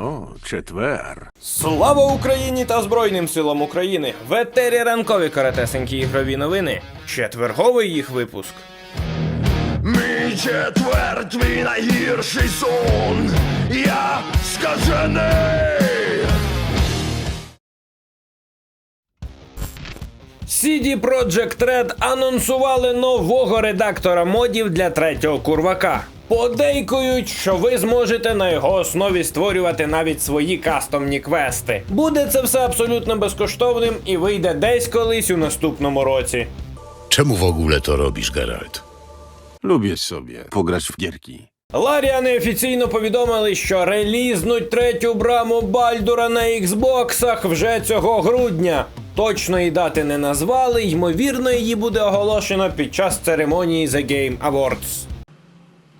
О, четвер. Слава Україні та Збройним силам України! В етері ранкові каратесенькі ігрові новини. Четверговий їх випуск. Мій четвер, твій найгірший сон. Я скажений. CD Projekt Red анонсували нового редактора модів для третього курвака. Подейкують, що ви зможете на його основі створювати навіть свої кастомні квести. Буде це все абсолютно безкоштовним і вийде десь колись у наступному році. Czemu w ogóle to robisz, Geralt? Lubię sobie pograć w gierki. Ларіани офіційно повідомили, що релізнуть третю браму Бальдура на іксбоксах вже цього грудня. Точної дати не назвали, ймовірно, її буде оголошено під час церемонії The Game Awards.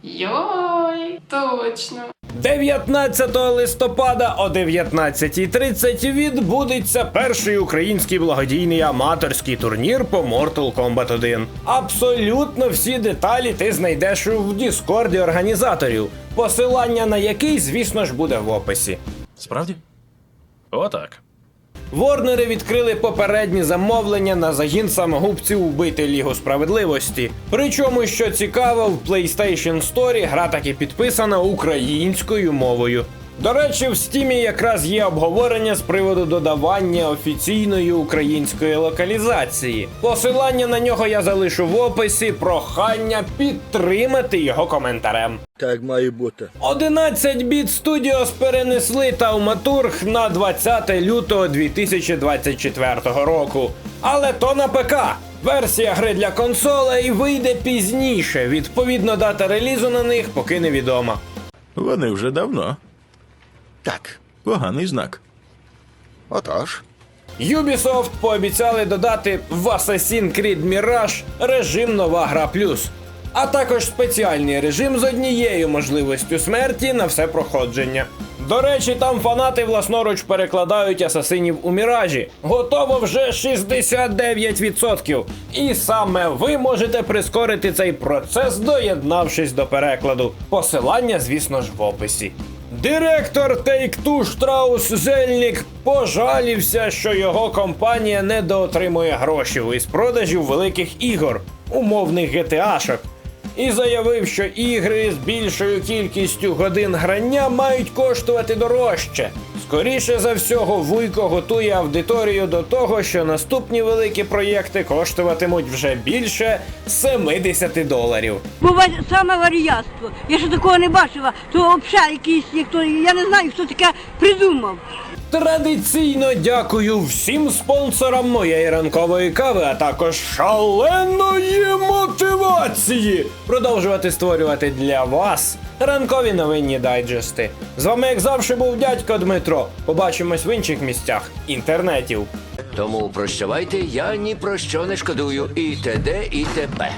Йой, точно. 19 листопада о 19.30 відбудеться перший український благодійний аматорський турнір по Mortal Kombat 1. Абсолютно всі деталі ти знайдеш в Діскорді організаторів, посилання на який, звісно ж, буде в описі. Справді? Отак. Ворнери відкрили попередні замовлення на загін самогубців вбити Лігу справедливості. Причому, що цікаво, в PlayStation Store гра таки підписана українською мовою. До речі, в стімі якраз є обговорення з приводу додавання офіційної української локалізації. Посилання на нього я залишу в описі. Прохання підтримати його коментарем. Так має бути. 11 біт Studios перенесли Тауматург на 20 лютого 2024 року. Але то на ПК. Версія гри для консолей вийде пізніше. Відповідно, дата релізу на них поки невідома. Вони вже давно. Tak. Поганий знак. Otóż. Ubisoft пообіцяли додати в Assassin's Creed Mirage режим Нова Гра Плюс, а також спеціальний режим з однією можливістю смерті на все проходження. До речі, там фанати власноруч перекладають асасинів у міражі. Готово вже 69%. І саме ви можете прискорити цей процес, доєднавшись до перекладу. Посилання, звісно ж, в описі. Директор Take-Two Штраус Зельнік пожалівся, що його компанія недоотримує грошів із продажів великих ігор, умовних GTA-шок, і заявив, що ігри з більшою кількістю годин грання мають коштувати дорожче. Скоріше за всього, Вуйко готує аудиторію до того, що наступні великі проєкти коштуватимуть вже більше 70 доларів. Буває саме варіятство. Я ще такого не бачила. То взагалі якийсь, ніхто. я не знаю, хто таке придумав. Традиційно дякую всім спонсорам моєї ранкової кави, а також шаленої мотивації продовжувати створювати для вас ранкові новинні дайджести. З вами, як завжди, був дядько Дмитро. Побачимось в інших місцях інтернетів. Тому прощавайте, я ні про що не шкодую. І т.д. і т.п.